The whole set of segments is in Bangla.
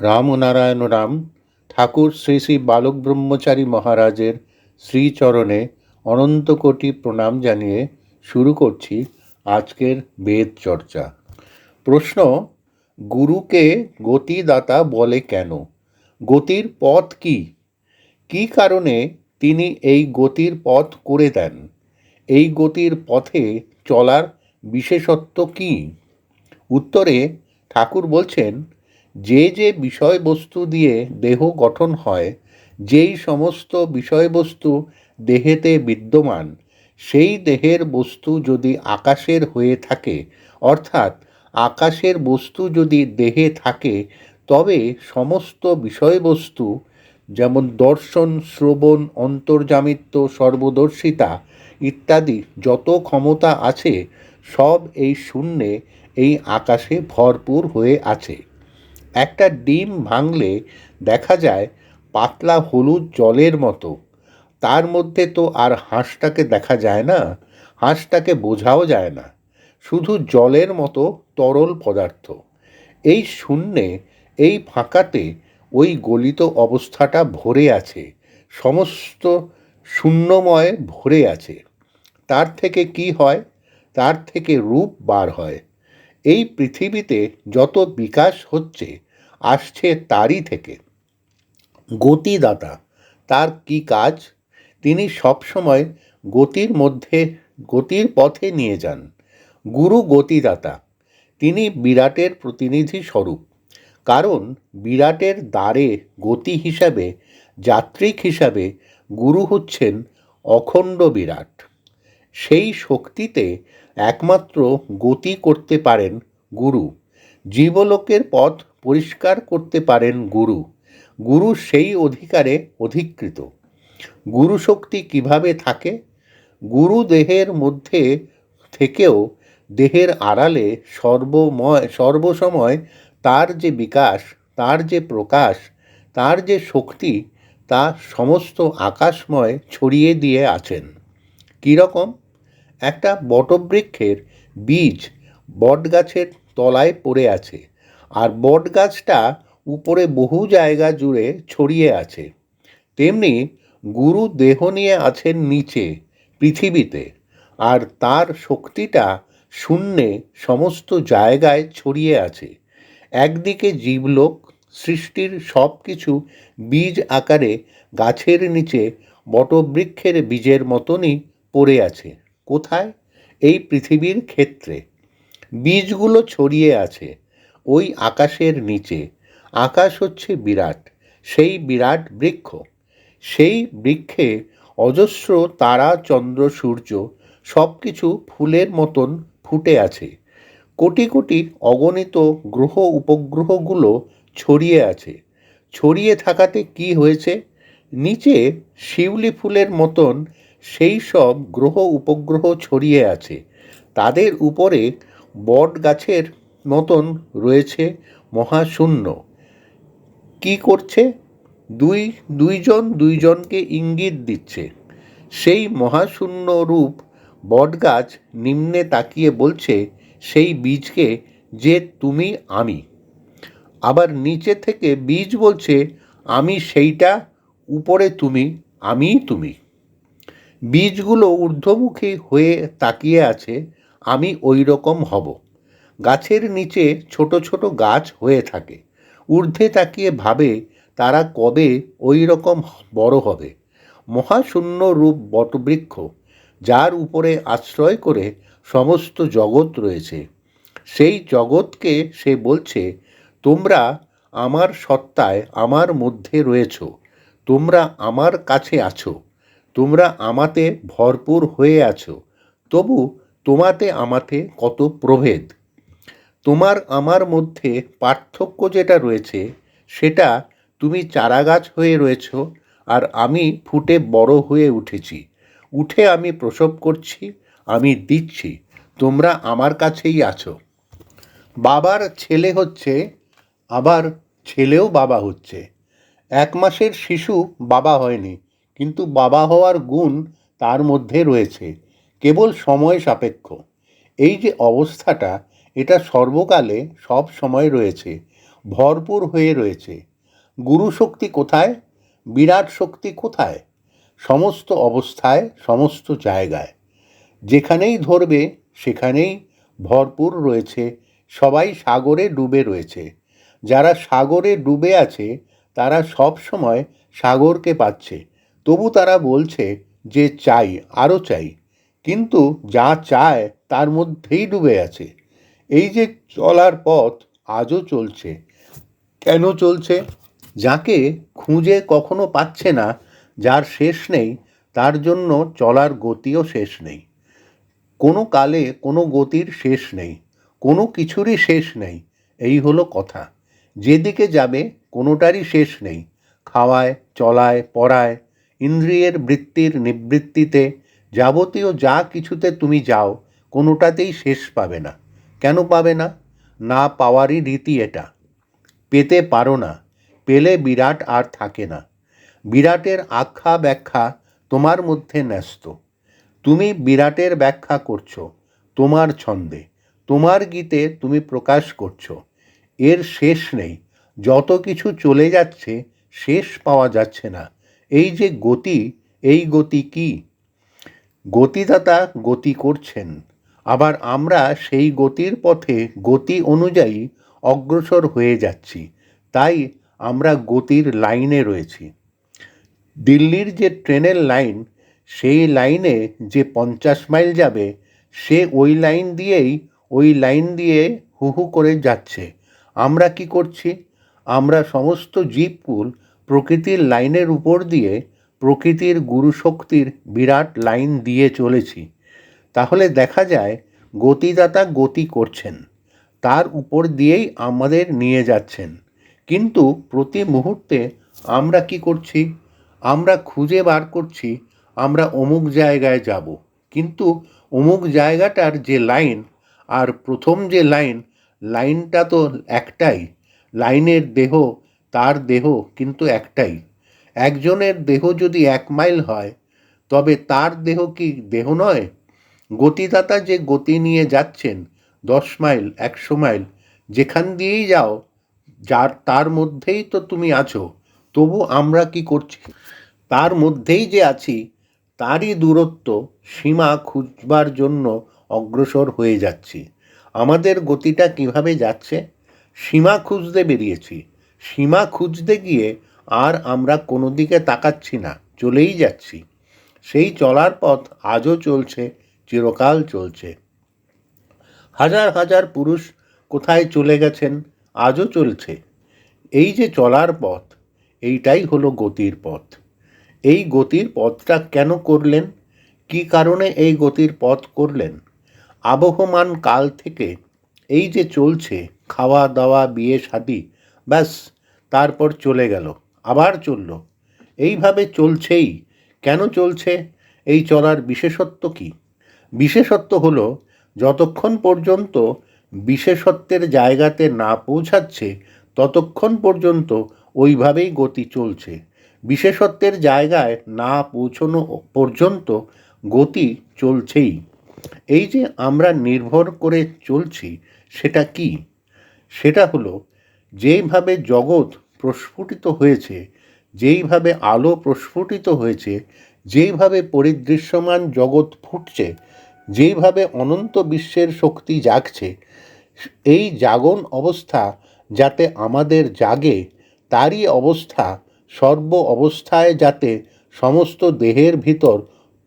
রামনারায়ণ রাম ঠাকুর শ্রী শ্রী বালক ব্রহ্মচারী মহারাজের শ্রীচরণে অনন্ত কোটি প্রণাম জানিয়ে শুরু করছি আজকের বেদ চর্চা। প্রশ্ন, গুরুকে গতিদাতা বলে কেন? গতির পথ কি? কী কারণে তিনি এই গতির পথ করে দেন? এই গতির পথে চলার বিশেষত্ব কী? উত্তরে ঠাকুর বলছেন যে যে বিষয়বস্তু দিয়ে দেহ গঠন হয়, যেই সমস্ত বিষয়বস্তু দেহেতে বিদ্যমান, সেই দেহের বস্তু যদি আকাশের হয়ে থাকে, অর্থাৎ আকাশের বস্তু যদি দেহে থাকে, তবে সমস্ত বিষয়বস্তু যেমন দর্শন, শ্রবণ, অন্তর্জামিত্ব, সর্বদর্শিতা ইত্যাদি যত ক্ষমতা আছে, সব এই শূন্যে এই আকাশে ভরপুর হয়ে আছে। একটা ডিম ভাঙলে দেখা যায় পাতলা হলুদ জলের মতো। তার মধ্যে তো আর হাঁসটাকে দেখা যায় না, হাঁসটাকে বোঝাও যায় না। শুধু জলের মতো তরল পদার্থ। এই শূন্যে, এই ফাঁকাতে ওই গলিত অবস্থাটা ভরে আছে, সমস্ত শূন্যময় ভরে আছে। তার থেকে কি হয়? তার থেকে রূপ বার হয়। এই পৃথিবীতে যত বিকাশ হচ্ছে, আসছে তারই থেকে। গতিদাতা, তার কি কাজ? তিনি সবসময় গতির মধ্যে, গতির পথে নিয়ে যান। গুরু গতিদাতা, তিনি বিরাটের প্রতিনিধি স্বরূপ। কারণ বিরাটের দ্বারে গতি হিসাবে, যাত্রিক হিসাবে গুরু হচ্ছেন অখণ্ড বিরাট। সেই শক্তিতে একমাত্র গতি করতে পারেন গুরু। জীবলোকের পথ পরিষ্কার করতে পারেন গুরু। গুরু সেই অধিকারে অধিকৃত। গুরু শক্তি কীভাবে থাকে? গুরু দেহের মধ্যে থেকেও দেহের আড়ালে সর্বময়, সর্বসময় তার যে বিকাশ, তার যে প্রকাশ, তার যে শক্তি, তা সমস্ত আকাশময় ছড়িয়ে দিয়ে আছেন। কীরকম? একটা বটবৃক্ষের বীজ বটগাছের তলায় পড়ে আছে আর বটগাছটা উপরে বহু জায়গা জুড়ে ছড়িয়ে আছে। তেমনি গুরু দেহ নিয়ে আছেন নিচে, পৃথিবীতে, আর তার শক্তিটা শূন্যে সমস্ত জায়গায় ছড়িয়ে আছে। একদিকে জীবলোক, সৃষ্টির সব কিছু বীজ আকারে গাছের নিচে বটবৃক্ষের বীজের মতনই পড়ে আছে। কোথায়? এই পৃথিবীর ক্ষেত্রে। বীজগুলো ছড়িয়ে আছে। ওই আকাশের নিচে। আকাশ হচ্ছে বিরাট, সেই বিরাট বৃক্ষ। সেই বৃক্ষে অজস্র তারা, চন্দ্র, সূর্য সব কিছু ফুলের মতন ফুটে আছে। কোটি কোটি অগণিত গ্রহ উপগ্রহগুলো ছড়িয়ে আছে। ছড়িয়ে থাকাতে কি হয়েছে? নিচে শিউলি ফুলের মতন সেই সব গ্রহ উপগ্রহ ছড়িয়ে আছে। তাদের উপরে বট গাছের মতন রয়েছে মহাশূন্য। কি করছে? দুই, দুইজন দুইজনকে ইঙ্গিত দিচ্ছে। সেই মহাশূন্য রূপ বটগাছ নিম্নে তাকিয়ে বলছে, সেই বীজকে যে তুমি আমি। আবার নিচে থেকে বীজ বলছে, আমি সেইটা, উপরে তুমি, আমিই তুমি। বীজগুলো ঊর্ধ্বমুখী হয়ে তাকিয়ে আছে আমি ওই রকম হব। গাছের নিচে ছোট ছোট গাছ হয়ে থাকে। ঊর্ধ্বে তাকিয়ে ভাবে তারা কবে ওই রকম বড় হবে। মহাশূন্য রূপ বটবৃক্ষ, যার উপরে আশ্রয় করে সমস্ত জগৎ রয়েছে। সেই জগৎকে সে বলছে, তোমরা আমার সত্তায় আমার মধ্যে রয়েছ। তোমরা আমার কাছে আছো। তোমরা আমাতে ভরপুর হয়ে আছো। তবু তোমাতে আমাতে কত প্রভেদ। তোমার আমার মধ্যে পার্থক্য যেটা রয়েছে, সেটা তুমি চারাগাছ হয়ে রয়েছ আর আমি ফুটে বড় হয়ে উঠেছি। উঠে আমি প্রসব করছি, আমি দিচ্ছি, তোমরা আমার কাছেই আছো। বাবার ছেলে হচ্ছে, আবার ছেলেও বাবা হচ্ছে। এক মাসের শিশু বাবা হয়নি, কিন্তু বাবা হওয়ার গুণ তার মধ্যে রয়েছে। কেবল সময় সাপেক্ষ। এই যে অবস্থাটা, এটা সর্বকালে সব সময় রয়েছে, ভরপুর হয়ে রয়েছে। গুরু শক্তি কোথায়? বিরাট শক্তি কোথায়? সমস্ত অবস্থায়, সমস্ত জায়গায়। যেখানেই ধরবে, সেখানেই ভরপুর রয়েছে, সবাই সাগরে ডুবে রয়েছে। যারা সাগরে ডুবে আছে, তারা সব সময় সাগরকে পাচ্ছে। তবু তারা বলছে যে চাই, আরও চাই। কিন্তু যা চায় তার মধ্যেই ডুবে আছে। এই যে চলার পথ আজও চলছে। কেন চলছে? যাকে খুঁজে কখনো পাচ্ছে না, যার শেষ নেই, তার জন্য চলার গতিও শেষ নেই। কোনো কালে কোনো গতির শেষ নেই, কোনো কিছুরই শেষ নেই, এই হলো কথা। যেদিকে যাবে, কোনোটারই শেষ নেই। খাওয়ায়, চলায়, পড়ায়, ইন্দ্রিয়ের বৃত্তির নিবৃত্তিতে যাবতীয় যা কিছুতে তুমি যাও, কোনোটাতেই শেষ পাবে না। কেন পাবে না? না পাওয়ারই রীতি এটা। পেতে পারো না। পেলে বিরাট আর থাকে না। বিরাটের আখ্যা ব্যাখ্যা তোমার মধ্যে ন্যস্ত। তুমি বিরাটের ব্যাখ্যা করছ, তোমার ছন্দে। তোমার গীতে তুমি প্রকাশ করছ। এর শেষ নেই। যত কিছু চলে যাচ্ছে, শেষ পাওয়া যাচ্ছে না। এই যে গতি, এই গতি কি? গতিদাতা গতি করছেন। আবার আমরা সেই গতির পথে গতি অনুযায়ী অগ্রসর হয়ে যাচ্ছি। তাই আমরা গতির লাইনে রয়েছি। দিল্লির যে ট্রেনের লাইন, সেই লাইনে যে পঞ্চাশ মাইল যাবে, সে ওই লাইন দিয়েই ওই লাইন দিয়ে হু হু করে যাচ্ছে। আমরা কি করছি? আমরা সমস্ত জীবকুল প্রকৃতির লাইনের উপর দিয়ে প্রকৃতির গুরুশক্তির বিরাট লাইন দিয়ে চলেছি। তাহলে দেখা যায়, গতিদাতা গতি করছেন। তার উপর দিয়েই আমাদের নিয়ে যাচ্ছেন। কিন্তু প্রতি মুহূর্তে আমরা কি করছি? আমরা খুঁজে বার করছি, আমরা অমুক জায়গায় যাব। কিন্তু অমুক জায়গাটার যে লাইন আর প্রথম যে লাইন, লাইনটা তো একটাই। লাইনের দেহ, তার দেহ কিন্তু একটাই। একজনের দেহ যদি এক মাইল হয়, তবে তার দেহ কি দেহ নয়? গতিদাতা যে গতি নিয়ে যাচ্ছেন, দশ মাইল, একশো মাইল, যেখান দিয়েই যাও, যার, তার মধ্যেই তো তুমি আছো, তবু আমরা কি করছি? তার মধ্যেই যে আছি, তারই দূরত্ব সীমা খুঁজবার জন্য অগ্রসর হয়ে যাচ্ছি। আমাদের গতিটা কীভাবে যাচ্ছে? সীমা খুঁজতে বেরিয়েছি। সীমা খুঁজতে গিয়ে আর আমরা কোনো দিকে তাকাচ্ছি না, চলেই যাচ্ছি। সেই চলার পথ আজও চলছে, চিরকাল চলছে। হাজার হাজার পুরুষ কোথায় চলে গেছেন, আজও চলছে। এই যে চলার পথ, এইটাই হলো গতির পথ। এই গতির পথটা কেন করলেন? কি কারণে এই গতির পথ করলেন? আবহমান কাল থেকে এই যে চলছে খাওয়া দাওয়া বিয়ে শাদি ব্যাস, তারপর চলে গেল। আবার চলল। এইভাবে চলছেই। কেন চলছে? এই চলার বিশেষত্ব কি? বিশেষত্ব হলো, যতক্ষণ পর্যন্ত বিশেষত্বের জায়গাতে না পৌঁছাচ্ছে, ততক্ষণ পর্যন্ত ওইভাবেই গতি চলছে। বিশেষত্বের জায়গায় না পৌঁছনো পর্যন্ত গতি চলছেই। এই যে আমরা নির্ভর করে চলছি, সেটা কি? সেটা হলো, যেইভাবে জগৎ প্রস্ফুটিত হয়েছে, যেইভাবে আলো প্রস্ফুটিত হয়েছে, যেইভাবে পরিদৃশ্যমান জগৎ ফুটছে, যেইভাবে অনন্ত বিশ্বের শক্তি জাগছে, এই জাগন অবস্থা যাতে আমাদের জাগে, তারই অবস্থা সর্ব অবস্থায় যাতে সমস্ত দেহের ভিতর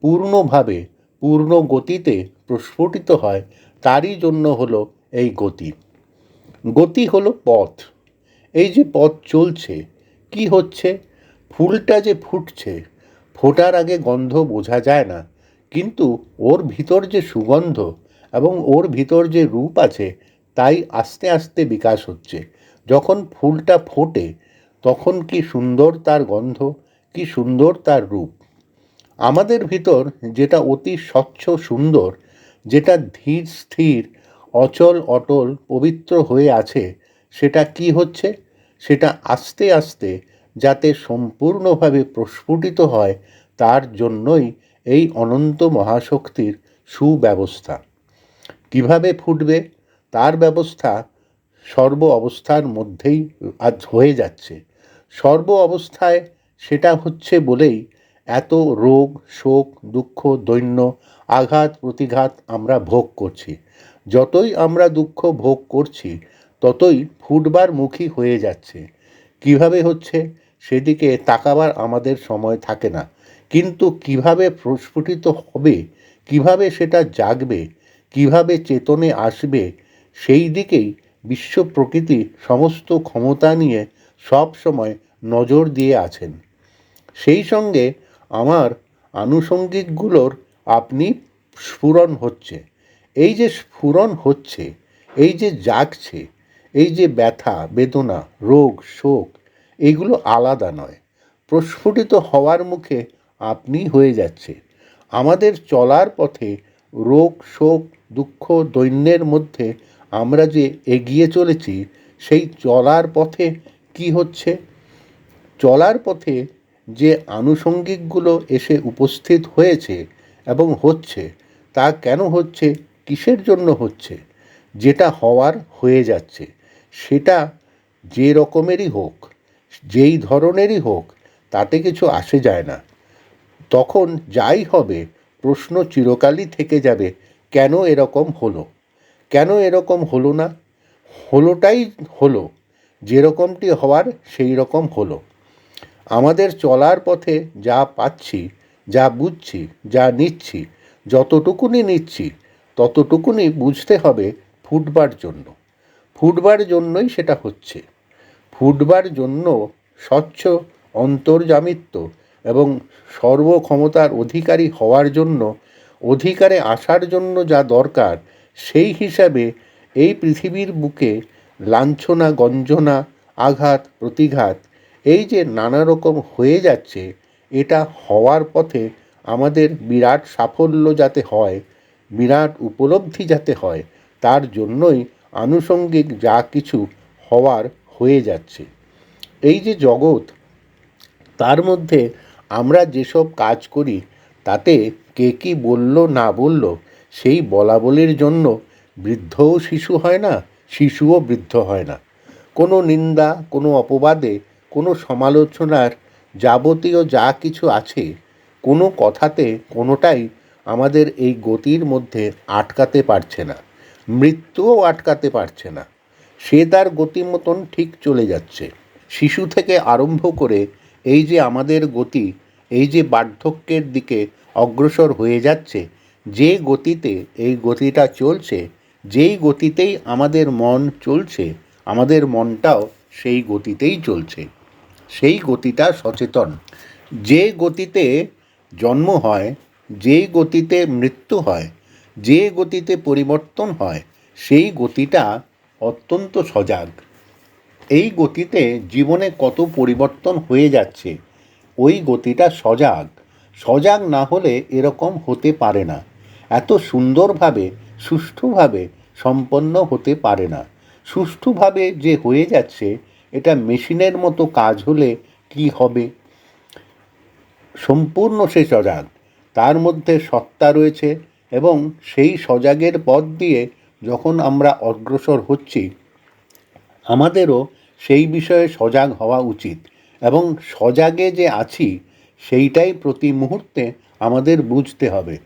পূর্ণভাবে, পূর্ণ গতিতে প্রস্ফুটিত হয়, তারই জন্য হলো এই গতি। গতি হলো পথ। এই যে পথ চলছে, কি হচ্ছে? ফুলটা যে ফুটছে, ফোটার আগে গন্ধ বোঝা যায় না, কিন্তু ওর ভিতর যে সুগন্ধ এবং ওর ভিতর যে রূপ আছে, তাই আস্তে আস্তে বিকাশ হচ্ছে। যখন ফুলটা ফোটে, তখন কি সুন্দর তার গন্ধ, কি সুন্দর তার রূপ। আমাদের ভিতর যেটা অতি স্বচ্ছ সুন্দর, যেটা ধীর স্থির, অচল অটল, পবিত্র হয়ে আছে সেটা কি হচ্ছে? সেটা আস্তে আস্তে যাতে সম্পূর্ণভাবে প্রস্ফুটিত হয়, তার জন্যই এই অনন্ত মহাশক্তির সুব্যবস্থা। কীভাবে ফুটবে? তার ব্যবস্থা সর্ব অবস্থার মধ্যেই আজ হয়ে যাচ্ছে। সর্ব অবস্থায় সেটা হচ্ছে বলেই এত রোগ, শোক, দুঃখ, দৈন্য, আঘাত, প্রতিঘাত আমরা ভোগ করছি। যতই আমরা দুঃখ ভোগ করছি ততই ফুটবার মুখী হয়ে যাচ্ছে। কীভাবে হচ্ছে? সেদিকে তাকাবার আমাদের সময় থাকে না। কিন্তু কীভাবে প্রস্ফুটিত হবে? কীভাবে সেটা জাগবে? কীভাবে চেতনে আসবে? সেই দিকেই বিশ্ব প্রকৃতি সমস্ত ক্ষমতা নিয়ে সব সময় নজর দিয়ে আছেন। সেই সঙ্গে আমার আনুষঙ্গিকগুলোর আপনি স্ফুরণ হচ্ছে। এই যে স্ফুরণ হচ্ছে, এই যে জাগছে এই যে ব্যথা, বেদনা, রোগ, শোক, এগুলো আলাদা নয়। প্রস্ফুটিত হওয়ার মুখে আপনি হয়ে যাচ্ছে। আমাদের চলার পথে রোগ, শোক, দুঃখ, দৈন্যের মধ্যে আমরা যে এগিয়ে চলেছি, সেই চলার পথে কি হচ্ছে? চলার পথে যে আনুষঙ্গিকগুলো এসে উপস্থিত হয়েছে এবং হচ্ছে, তা কেন হচ্ছে? কিসের জন্য হচ্ছে? যেটা হওয়ার হয়ে যাচ্ছে। সেটা যে রকমেরই হোক, যেই ধরনেরই হোক, তাতে কিছু আসে যায় না। তখন যাই হবে, প্রশ্ন চিরকালই থেকে যাবে, কেন এরকম হলো? কেন এরকম হলো না? হলোটাই হলো, যেরকমটি হওয়ার সেই রকম হলো। আমাদের চলার পথে যা পাচ্ছি, যা বুঝছি, যা নিচ্ছি, যতটুকুনি নিচ্ছি, ততটুকুনি বুঝতে হবে ফুটবার জন্য। ফুটবার জন্যই সেটা হচ্ছে। ফুটবার জন্য স্বচ্ছ অন্তর্জামিত্ব এবং সর্বক্ষমতার অধিকারী হওয়ার জন্য, অধিকারে আসার জন্য যা দরকার, সেই হিসাবে এই পৃথিবীর বুকে লাঞ্ছনা, গঞ্জনা, আঘাত, প্রতিঘাত, এই যে নানা রকম হয়ে যাচ্ছে, এটা হওয়ার পথে আমাদের বিরাট সাফল্য যাতে হয়, বিরাট উপলব্ধি যাতে হয়, তার জন্যই আনুষঙ্গিক যা কিছু হওয়ার হয়ে যাচ্ছে। এই যে জগৎ, তার মধ্যে আমরা যেসব কাজ করি, তাতে কে কি বলল না বলল, সেই বলা বলির জন্য বৃদ্ধও শিশু হয় না, শিশুও বৃদ্ধ হয় না। কোনো নিন্দা, কোনো অপবাদে, কোনো সমালোচনার যাবতীয় যা কিছু আছে, কোনো কথাতে কোনোটাই আমাদের এই গতির মধ্যে আটকাতে পারছে না। মৃত্যুও আটকাতে পারছে না। সে তার গতি মতন ঠিক চলে যাচ্ছে। শিশু থেকে আরম্ভ করে এই যে আমাদের গতি, এই যে বার্ধক্যের দিকে অগ্রসর হয়ে যাচ্ছে, যে গতিতে এই গতিটা চলছে, যেই গতিতেই আমাদের মন চলছে, আমাদের মনটাও সেই গতিতেই চলছে। সেই গতিটা সচেতন। যে গতিতে জন্ম হয় যেই গতিতে মৃত্যু হয় যে গতিতে পরিবর্তন হয়, সেই গতিটা অত্যন্ত সজাগ। এই গতিতে জীবনে কত পরিবর্তন হয়ে যাচ্ছে, ওই গতিটা সজাগ। সজাগ না হলে এরকম হতে পারে না। এত সুন্দরভাবে, সুষ্ঠুভাবে সম্পন্ন হতে পারে না। সুষ্ঠুভাবে যে হয়ে যাচ্ছে, এটা মেশিনের মতো কাজ হলে কি হবে? সম্পূর্ণ সে সজাগ। তার মধ্যে সত্তা রয়েছে এবং সেই সজাগের পথ দিয়ে যখন আমরা অগ্রসর হচ্ছি, আমাদেরও সেই বিষয়ে সজাগ হওয়া উচিত। এবং সজাগে যে আছি, সেইটাই প্রতি মুহূর্তে আমাদের বুঝতে হবে।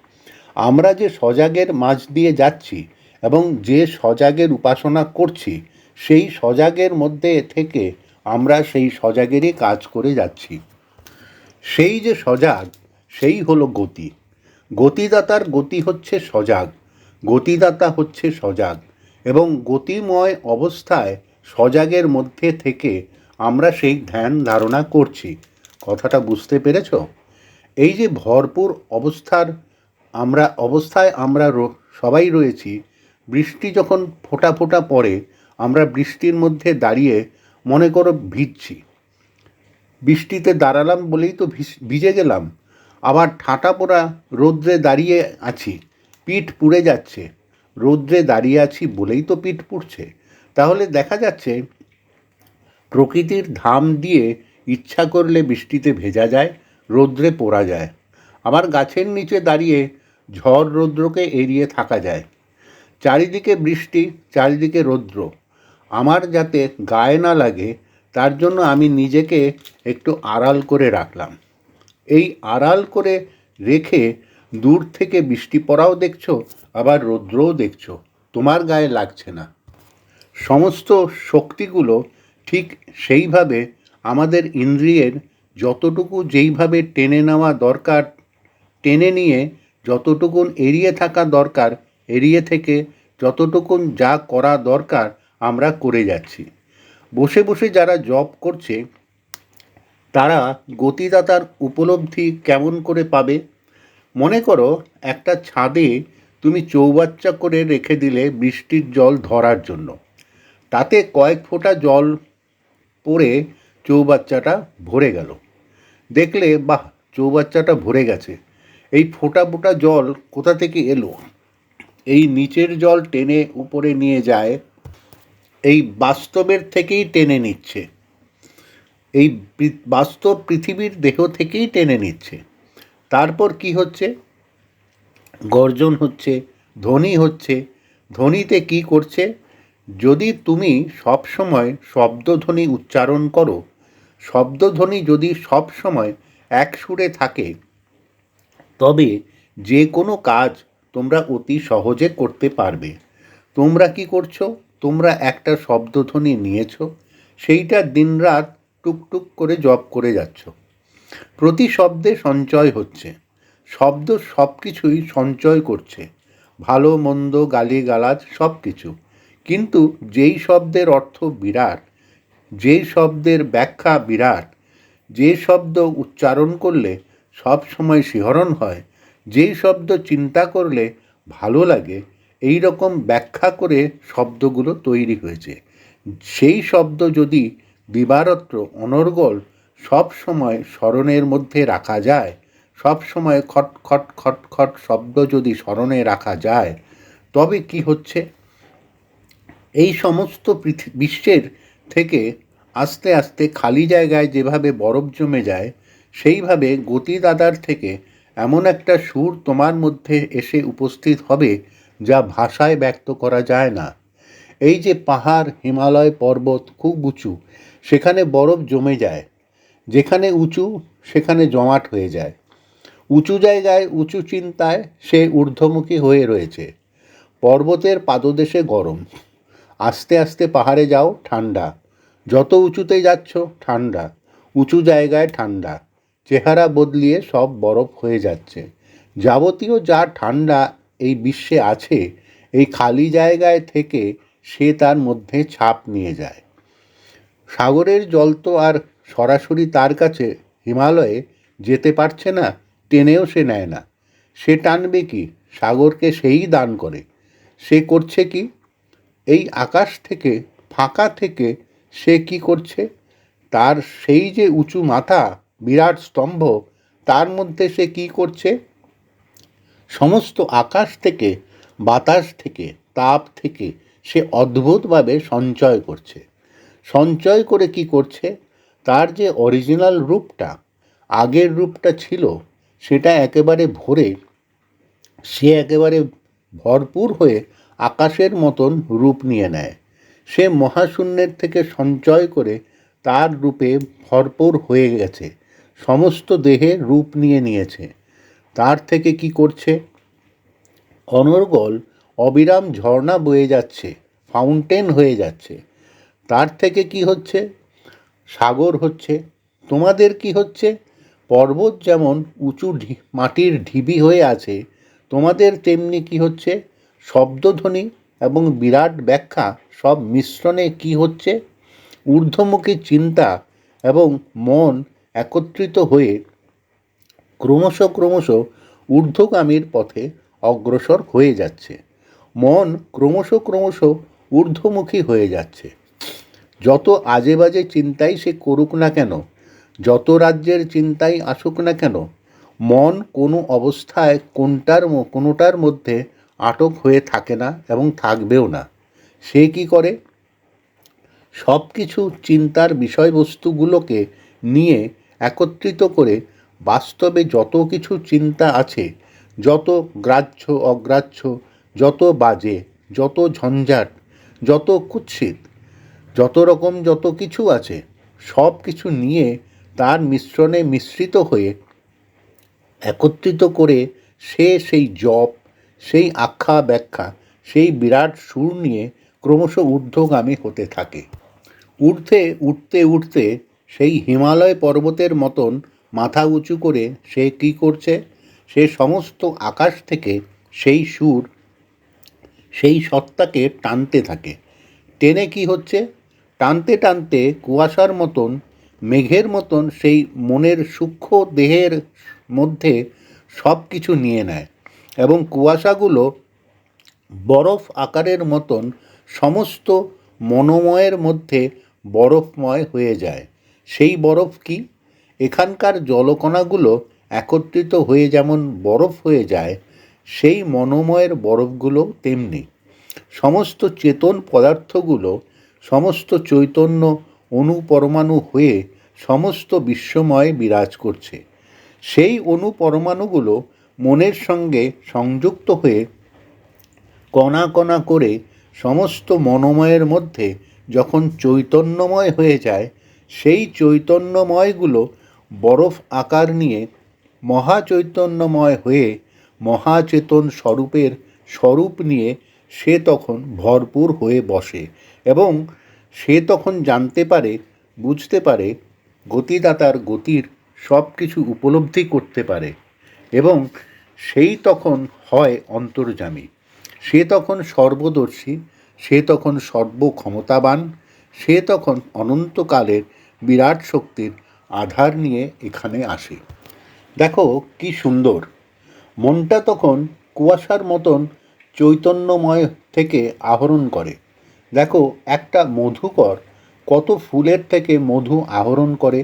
আমরা যে সজাগের মাঝ দিয়ে যাচ্ছি এবং যে সজাগের উপাসনা করছি, সেই সজাগের মধ্যে থেকে আমরা সেই সজাগেরই কাজ করে যাচ্ছি। সেই যে সজাগ, সেই হলো গতি। গতিদাতার গতি হচ্ছে সজাগ। গতিদাতা হচ্ছে সজাগ। এবং গতিময় অবস্থায় সজাগের মধ্যে থেকে আমরা সেই ধ্যান ধারণা করছি। কথাটা বুঝতে পেরেছ? এই যে ভরপুর অবস্থার আমরা, অবস্থায় আমরা সবাই রয়েছি, বৃষ্টি যখন ফোটা ফোটা পড়ে, আমরা বৃষ্টির মধ্যে দাঁড়িয়ে মনে করো ভিজছি। বৃষ্টিতে দাঁড়ালাম বলেই তো ভিজে গেলাম। আবার ঠাঁটা পোড়া রৌদ্রে দাঁড়িয়ে আছি, পিঠ পুড়ে যাচ্ছে। রৌদ্রে দাঁড়িয়ে আছি বলেই তো পিঠ পুড়ছে। তাহলে দেখা যাচ্ছে, প্রকৃতির ধাম দিয়ে ইচ্ছা করলে বৃষ্টিতে ভেজা যায়, রৌদ্রে পোড়া যায়। আবার গাছের নিচে দাঁড়িয়ে ঝড় রৌদ্রকে এড়িয়ে থাকা যায়। চারিদিকে বৃষ্টি, চারিদিকে রৌদ্র। আমার যাতে গায়ে না লাগে, তার জন্য আমি নিজেকে একটু আড়াল করে রাখলাম। এই আড়াল করে রেখে দূর থেকে বৃষ্টি পড়াও দেখছ, আবার রৌদ্রও দেখছ। তোমার গায়ে লাগছে না। সমস্ত শক্তিগুলো ঠিক সেইভাবে আমাদের ইন্দ্রিয়ের যতটুকু যেইভাবে টেনে নেওয়া দরকার, টেনে নিয়ে যতটুকুন এড়িয়ে থাকা দরকার, এড়িয়ে থেকে যতটুকুন যা করা দরকার আমরা করে যাচ্ছি। বসে বসে যারা জব করছে তারা গতিদাতার উপলব্ধি কেমন করে পাবে? মনে করো, একটা ছাদে তুমি চৌবাচ্চা করে রেখে দিলে বৃষ্টির জল ধরার জন্য। তাতে কয়েক ফোঁটা জল পড়ে চৌবাচ্চাটা ভরে গেল। দেখলে, বাহ, চৌবাচ্চাটা ভরে গেছে। এই ফোঁটা ফোঁটা জল কোথা থেকে এলো? এই নিচের জল টেনে উপরে নিয়ে যায়, এই বাস্তবের থেকেই টেনে নিচ্ছে। এই বাস্তব পৃথিবীর দেহ থেকেই টেনে নিচ্ছে। তারপর কি হচ্ছে? গর্জন হচ্ছে, ধ্বনি হচ্ছে। ধ্বনিতে কি করছে? যদি তুমি সব সময় শব্দধ্বনি উচ্চারণ করো, শব্দধ্বনি যদি সব সময় এক সুরে থাকে, তবে যে কোনো কাজ তোমরা অতি সহজে করতে পারবে। তোমরা কি করছ? তোমরা একটা শব্দধ্বনি নিয়েছো। সেইটা দিনরাত টুকটুক করে জপ করে যাচ্ছ। প্রতি শব্দে সঞ্চয় হচ্ছে। শব্দ সব কিছুই সঞ্চয় করছে। ভালো, মন্দ, গালিগালাজ সব কিছু কিন্তু যেই শব্দের অর্থ বিরাট, যেই শব্দের ব্যাখ্যা বিরাট, যে শব্দ উচ্চারণ করলে সব সময় শিহরণ হয়, যেই শব্দ চিন্তা করলে ভালো লাগে এই রকম ব্যাখ্যা করে শব্দগুলো তৈরি হয়েছে। সেই শব্দ যদি দিবারত্র অনর্গল সব সময় স্মরণের মধ্যে রাখা যায়। সব সময় খট খট খট খট শব্দ যদি স্মরণে রাখা যায়, তবে কি হচ্ছে? এই সমস্ত বিশ্বের থেকে আস্তে আস্তে খালি জায়গায় যেভাবে বরফ জমে যায়, সেইভাবে গতিদাদার থেকে এমন একটা সুর তোমার মধ্যে এসে উপস্থিত হবে যা ভাষায় ব্যক্ত করা যায় না। এই যে পাহাড়, হিমালয় পর্বত খুব উঁচু সেখানে বরফ জমে যায়। যেখানে উঁচু, সেখানে জমাট হয়ে যায়। উঁচু জায়গায়, উঁচু চিন্তায় সে ঊর্ধ্বমুখী হয়ে রয়েছে। পর্বতের পাদদেশে গরম। আস্তে আস্তে পাহাড়ে যাও, ঠান্ডা। যত উঁচুতে যাচ্ছ, ঠান্ডা। উঁচু জায়গায় ঠান্ডা। চেহারা বদলিয়ে সব বরফ হয়ে যাচ্ছে। যাবতীয় যা ঠান্ডা এই বিশ্বে আছে, এই খালি জায়গায় থেকে সে তার মধ্যে ছাপ নিয়ে যায়। সাগরের জল তো আর সরাসরি তার কাছে হিমালয়ে যেতে পারছে না, টেনেও সে নেয় না। সে টানবে কি? সাগরকে সেই দান করে। সে করছে কি? এই আকাশ থেকে, ফাঁকা থেকে সে কি করছে? তার সেই যে উঁচু মাথা, বিরাট স্তম্ভ, তার মধ্যে সে কি করছে? সমস্ত আকাশ থেকে, বাতাস থেকে, তাপ থেকে সে অদ্ভুতভাবে সঞ্চয় করছে। সঞ্চয় করে কি করছে? তার যে অরিজিনাল রূপটা, আগের রূপটা ছিল, সেটা একেবারে ভরে, সে একেবারে ভরপুর হয়ে আকাশের মতন রূপ নিয়ে নেয়। সে মহাশূন্যের থেকে সঞ্চয় করে তার রূপে ভরপুর হয়ে গেছে, সমস্ত দেহে রূপ নিয়ে নিয়েছে। তার থেকে কি করছে? অনর্গল অবিরাম ঝর্ণা বয়ে যাচ্ছে ফাউন্টেন হয়ে যাচ্ছে। তার থেকে কি হচ্ছে? সাগর হচ্ছে। তোমাদের কি হচ্ছে? পর্বত যেমন উঁচু মাটির ঢিবি হয়ে আছে, তোমাদের তেমনি কি হচ্ছে? শব্দধ্বনি এবং বিরাট ব্যাখ্যা সব মিশ্রণে কি হচ্ছে? ঊর্ধ্বমুখী চিন্তা এবং মন একত্রিত হয়ে ক্রমশ ক্রমশ ঊর্ধ্বগামীর পথে অগ্রসর হয়ে যাচ্ছে। মন ক্রমশ ক্রমশ ঊর্ধ্বমুখী হয়ে যাচ্ছে। যত আজে বাজে চিন্তাই সে করুক না কেন, যত রাজ্যের চিন্তাই আসুক না কেন, মন কোনো অবস্থায় কোনটার কোনোটার মধ্যে আটক হয়ে থাকে না এবং থাকবেও না। সে কি করে? সব কিছু চিন্তার বিষয়বস্তুগুলোকে নিয়ে একত্রিত করে বাস্তবে যত কিছু চিন্তা আছে, যত গ্রাহ্য, অগ্রাহ্য, যত বাজে, যত ঝঞ্ঝাট, যত কুৎসিত যত রকম যত কিছু আছে, সব কিছু নিয়ে তার মিশ্রণে মিশ্রিত হয়ে একত্রিত করে সে সেই জপ, সেই আখ্যা ব্যাখ্যা, সেই বিরাট সুর নিয়ে ক্রমশ ঊর্ধ্বগামী হতে থাকে। উঠতে উঠতে উঠতে সেই হিমালয় পর্বতের মতন মাথা উঁচু করে সে কী করছে? সে সমস্ত আকাশ থেকে সেই সুর, সেই সত্তাকে টানতে থাকে। টেনে কি হচ্ছে? টানতে টানতে কুয়াশার মতন, মেঘের মতন সেই মনের সূক্ষ্ম দেহের মধ্যে সব কিছু নিয়ে নেয় এবং কুয়াশাগুলো বরফ আকারের মতন সমস্ত মনোময়ের মধ্যে বরফময় হয়ে যায়। সেই বরফ কি? এখানকার জলকণাগুলো একত্রিত হয়ে যেমন বরফ হয়ে যায়, সেই মনোময়ের বরফগুলো তেমনি। সমস্ত চেতন পদার্থগুলো সমস্ত চৈতন্য অনুপরমাণু হয়ে সমস্ত বিশ্বময় বিরাজ করছে। সেই অনুপরমাণুগুলো মনের সঙ্গে সংযুক্ত হয়ে কণা কণা করে সমস্ত মনোময়ের মধ্যে যখন চৈতন্যময় হয়ে যায়, সেই চৈতন্যময়গুলো বরফ আকার নিয়ে মহাচৈতন্যময় হয়ে মহাচেতন স্বরূপের স্বরূপ নিয়ে সে তখন ভরপুর হয়ে বসে। এবং সে তখন জানতে পারে, বুঝতে পারে, গতিদাতার গতির সব কিছু উপলব্ধি করতে পারে এবং সেই তখন হয় অন্তর্যামী। সে তখন সর্বদর্শী, সে তখন সর্বক্ষমতাবান, সে তখন অনন্তকালের বিরাট শক্তির আধার নিয়ে এখানে আসে। দেখো কি সুন্দর। মনটা তখন কুয়াশার মতন চৈতন্যময় থেকে আহরণ করে। দেখো, একটা মধুকর কত ফুলের থেকে মধু আহরণ করে।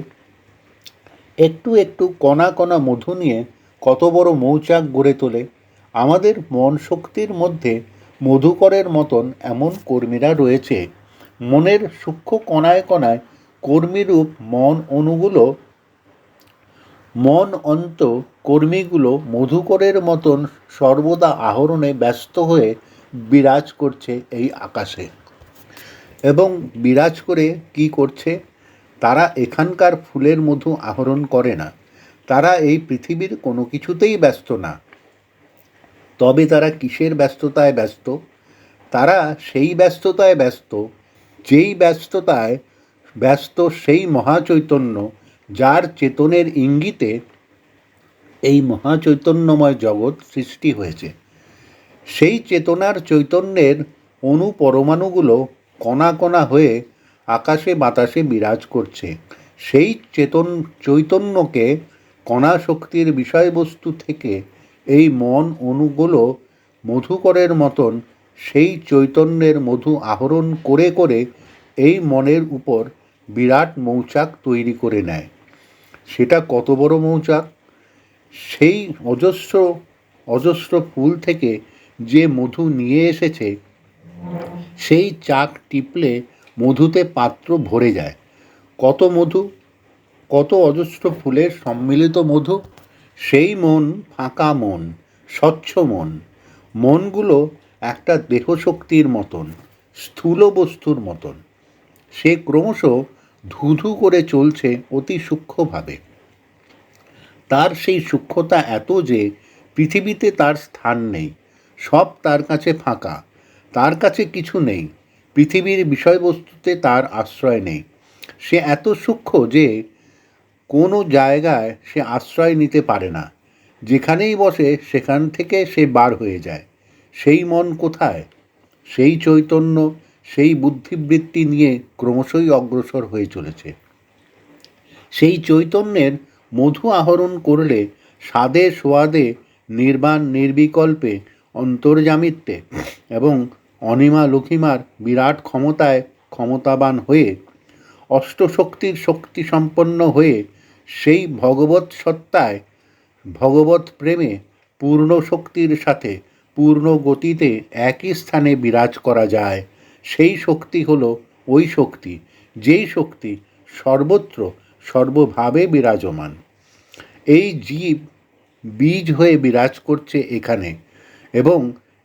একটু একটু কণা কণা মধু নিয়ে কত বড় মৌচাক গড়ে তোলে। আমাদের মন শক্তির মধ্যে মধুকরের মতন এমন কর্মীরা রয়েছে। মনের সূক্ষ্ম কণায় কণায় কর্মীরূপ মন অণুগুলো মন অন্ত কর্মীগুলো মধুকরের মতন সর্বদা আহরণে ব্যস্ত হয়ে বিরাজ করছে এই আকাশে। এবং বিরাজ করে কি করছে, তারা এখানকার ফুলের মধু আহরণ করে না। তারা এই পৃথিবীর কোনো কিছুতেই ব্যস্ত না। তবে তারা কিসের ব্যস্ততায় ব্যস্ত? তারা সেই ব্যস্ততায় ব্যস্ত, যেই ব্যস্ততায় ব্যস্ত সেই মহাচৈতন্য, যার চেতনের ইঙ্গিতে এই মহাচৈতন্যময় জগৎ সৃষ্টি হয়েছে। সেই চেতনার চৈতন্যের অণু পরমাণুগুলো কণা কণা হয়ে আকাশে বাতাসে বিরাজ করছে। সেই চেতন চৈতন্যকে কণা শক্তির বিষয়বস্তু থেকে এই মন অণুগুলো মধুকরের মতন সেই চৈতন্যের মধু আহরণ করে করে এই মনের উপর বিরাট মৌচাক তৈরি করে নেয়। সেটা কত বড় মৌচাক? সেই অজস্র অজস্র ফুল থেকে যে মধু নিয়ে এসেছে সেই চাক টিপলে মধুতে পাত্র ভরে যায়। কত মধু, কত অজস্র ফুলের সম্মিলিত মধু, সেই মন ফাঁকা মন, স্বচ্ছ মন। মনগুলো একটা দেহশক্তির মতন, স্থূল বস্তুর মতন। সে ক্রমশ ধুধু করে চলছে অতি সূক্ষ্মভাবে। তার সেই সূক্ষ্মতা এত যে পৃথিবীতে তার স্থান নেই, সব তার কাছে ফাঁকা। তার কাছে কিছু নেই। পৃথিবীর বিষয়বস্তুতে তার আশ্রয় নেই। সে এত সূক্ষ্ম যে কোনো জায়গায় সে আশ্রয় নিতে পারে না। যেখানেই বসে, সেখান থেকে সে বার হয়ে যায়। সেই মন কোথায়? সেই চৈতন্য, সেই বুদ্ধিবৃত্তি নিয়ে ক্রমশই অগ্রসর হয়ে চলেছে। সেই চৈতন্যের মধু আহরণ করলে স্বাদে সোয়াদে নির্বাণ নির্বিকল্পে অন্তর্জামিত্বে এবং অনিমা লক্ষ্মীমার বিরাট ক্ষমতায় ক্ষমতাবান হয়ে, অষ্টশক্তির শক্তি সম্পন্ন হয়ে সেই ভগবত সত্তায় ভগবত প্রেমে পূর্ণ শক্তির সাথে, পূর্ণ গতিতে একই স্থানে বিরাজ করা যায়। সেই শক্তি হলো ওই শক্তি, যেই শক্তি সর্বত্র, সর্বভাবে বিরাজমান। এই জীব বীজ হয়ে বিরাজ করছে এখানে এবং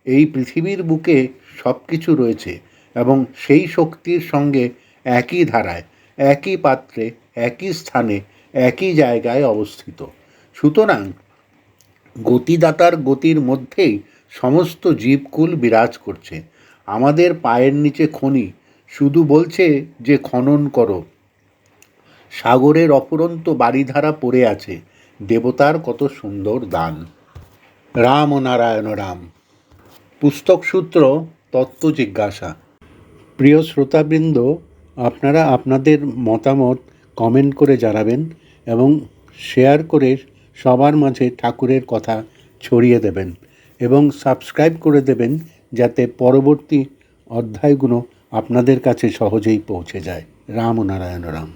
এই পৃথিবীর বুকে সব কিছু রয়েছে এবং সেই শক্তির সঙ্গে একই ধারায়, একই পাত্রে, একই স্থানে, একই জায়গায় অবস্থিত। সুতরাং গতিদাতার গতির মধ্যেই সমস্ত জীবকুল বিরাজ করছে। আমাদের পায়ের নিচে খনি শুধু বলছে যে খনন করো। সাগরের অফুরন্ত বাড়িধারা পড়ে আছে। দেবতার কত সুন্দর দান। রাম ও নারায়ণ রাম। পুস্তক সূত্র তত্ত্ব জিজ্ঞাসা। প্রিয় শ্রোতাবৃন্দ, আপনারা আপনাদের মতামত কমেন্ট করে জানাবেন এবং শেয়ার করে সবার মাঝে ঠাকুরের কথা ছড়িয়ে দেবেন এবং সাবস্ক্রাইব করে দেবেন যাতে পরবর্তী অধ্যায়গুলো আপনাদের কাছে সহজেই পৌঁছে যায়। রাম নারায়ণ রাম।